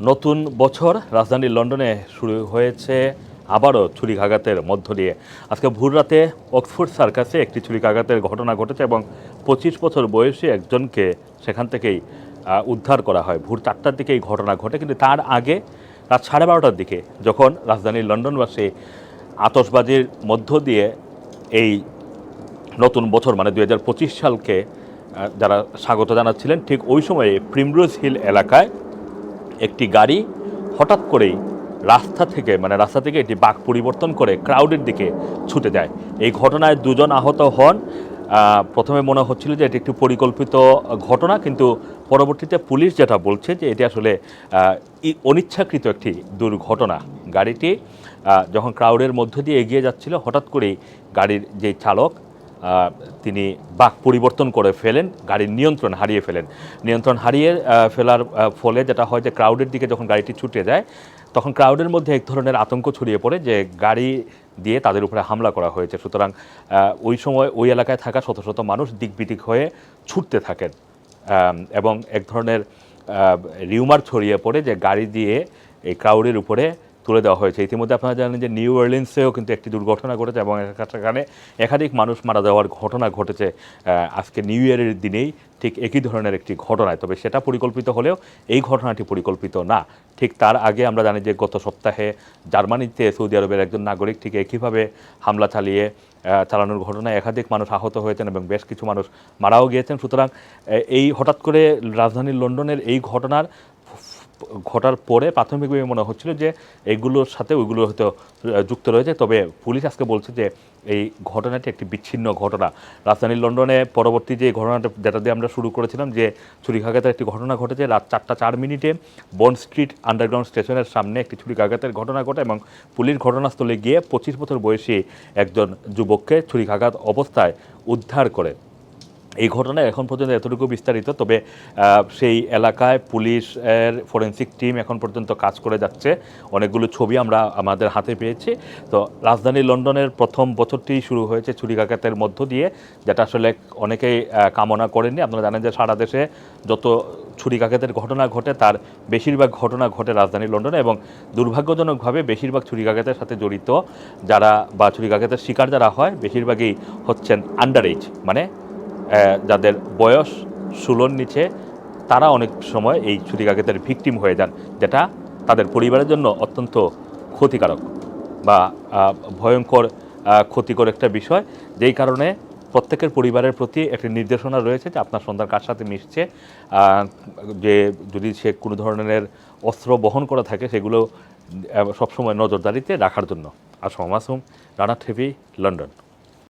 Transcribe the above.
নতুন বছর রাজধানী লন্ডনে শুরু হয়েছে। আবারও ছুরিকাঘাতের মধ্য দিয়ে। আজকে ভোর রাতে অক্সফোর্ড সার্কাসে একটি ছুরিকাঘাতের ঘটনা ঘটেছে এবং পঁচিশ বছর বয়সী একজনকে সেখান থেকেই উদ্ধার করা হয়। ভোর চারটার দিকে এই ঘটনা ঘটে, কিন্তু তার আগে রাত সাড়ে বারোটার দিকে যখন রাজধানীর লন্ডনবাসী আতসবাজির মধ্য দিয়ে এই নতুন বছর মানে দু হাজার পঁচিশ সালকে যারা স্বাগত জানাচ্ছিলেন, ঠিক ওই সময়ে প্রিমরোজ হিল এলাকায় একটি গাড়ি হঠাৎ করেই রাস্তা থেকে মানে রাস্তা থেকে একটি বাঘ পরিবর্তন করে ক্রাউডের দিকে ছুটে যায়। এই ঘটনায় দুজন আহত হন। প্রথমে মনে হচ্ছিল যে এটি একটি পরিকল্পিত ঘটনা, কিন্তু পরবর্তীতে পুলিশ যেটা বলছে যে এটি আসলে অনিচ্ছাকৃত একটি দুর্ঘটনা। গাড়িটি যখন ক্রাউডের মধ্য দিয়ে এগিয়ে যাচ্ছিল, হঠাৎ করেই গাড়ির যে চালক তিনি বাক পরিবর্তন করে ফেলেন, গাড়ির নিয়ন্ত্রণ হারিয়ে ফেলেন। নিয়ন্ত্রণ হারিয়ে ফেলার ফলে যেটা হয় যে ক্রাউডের দিকে যখন গাড়িটি ছুটে যায়, তখন ক্রাউডের মধ্যে এক ধরনের আতঙ্ক ছড়িয়ে পড়ে যে গাড়ি দিয়ে তাদের উপরে হামলা করা হয়েছে। সুতরাং ওই সময় ওই এলাকায় থাকা শত শত মানুষ দিকবিদিক হয়ে ছুটতে থাকেন এবং এক ধরনের রিউমার ছড়িয়ে পড়ে যে গাড়ি দিয়ে এই ক্রাউডের উপরে তুলে দেওয়া হয়েছে। ইতিমধ্যে আপনারা জানেন যে নিউ অর্লিন্সেও কিন্তু একটি দুর্ঘটনা ঘটেছে এবং সেখানে একাধিক মানুষ মারা যাওয়ার ঘটনা ঘটেছে আজকে নিউ ইয়ারের দিনেই ঠিক একই ধরনের একটি ঘটনায়। তবে সেটা পরিকল্পিত হলেও এই ঘটনাটি পরিকল্পিত না। ঠিক তার আগে আমরা জানি যে গত সপ্তাহে জার্মানিতে সৌদি আরবের একজন নাগরিক ঠিক একইভাবে হামলা চালিয়ে চালানোর ঘটনায় একাধিক মানুষ আহত হয়েছেন এবং বেশ কিছু মানুষ মারাও গিয়েছেন। সুতরাং এই হঠাৎ করে রাজধানী লন্ডনের এই ঘটনার ঘটার পরে প্রাথমিকভাবে মনে হচ্ছিল যে এগুলোর সাথে ওইগুলো হয়তো যুক্ত রয়েছে। তবে পুলিশ আজকে বলছে যে এই ঘটনাটি একটি বিচ্ছিন্ন ঘটনা। রাজধানী লন্ডনে পরবর্তী যে ঘটনাটা, যেটা দিয়ে আমরা শুরু করেছিলাম যে ছুরিকাঘাতের একটি ঘটনা ঘটেছে রাত চারটা চার মিনিটে বন্ড স্ট্রিট আন্ডারগ্রাউন্ড স্টেশনের সামনে একটি ছুরিকাঘাতের ঘটনা ঘটে এবং পুলিশ ঘটনাস্থলে গিয়ে পঁচিশ বছর বয়সী একজন যুবককে ছুরিকাঘাত অবস্থায় উদ্ধার করে। এই ঘটনায় এখন পর্যন্ত এতটুকু বিস্তারিত, তবে সেই এলাকায় পুলিশের ফরেন্সিক টিম এখন পর্যন্ত কাজ করে যাচ্ছে। অনেকগুলো ছবি আমরা আমাদের হাতে পেয়েছি। তো রাজধানী লন্ডনের প্রথম বছরটি শুরু হয়েছে ছুরিকাঘাতের মধ্য দিয়ে, যেটা আসলে অনেকেই কামনা করেননি। আপনারা জানেন যে সারা দেশে যত ছুরিকাঘাতের ঘটনা ঘটে, তার বেশিরভাগ ঘটনা ঘটে রাজধানী লন্ডনে এবং দুর্ভাগ্যজনকভাবে বেশিরভাগ ছুরিকাঘাতের সাথে জড়িত যারা বা ছুরিকাঘাতের শিকার যারা হয়, বেশিরভাগই হচ্ছেন আন্ডার এজ মানে যাদের বয়স ষোলোর নিচে, তারা অনেক সময় এই ছুরিকাঘাতের ভিকটিম হয়ে যান, যেটা তাদের পরিবারের জন্য অত্যন্ত ক্ষতিকারক বা ভয়ঙ্কর ক্ষতিকর একটা বিষয়। যেই কারণে প্রত্যেকের পরিবারের প্রতি একটি নির্দেশনা রয়েছে যে আপনার সন্তান কার সাথে মিশছে যে যদি সে কোনো ধরনের অস্ত্র বহন করা থাকে, সেগুলো সবসময় নজরদারিতে রাখার জন্য। আসম মাসুম রানা ঠেভি লন্ডন।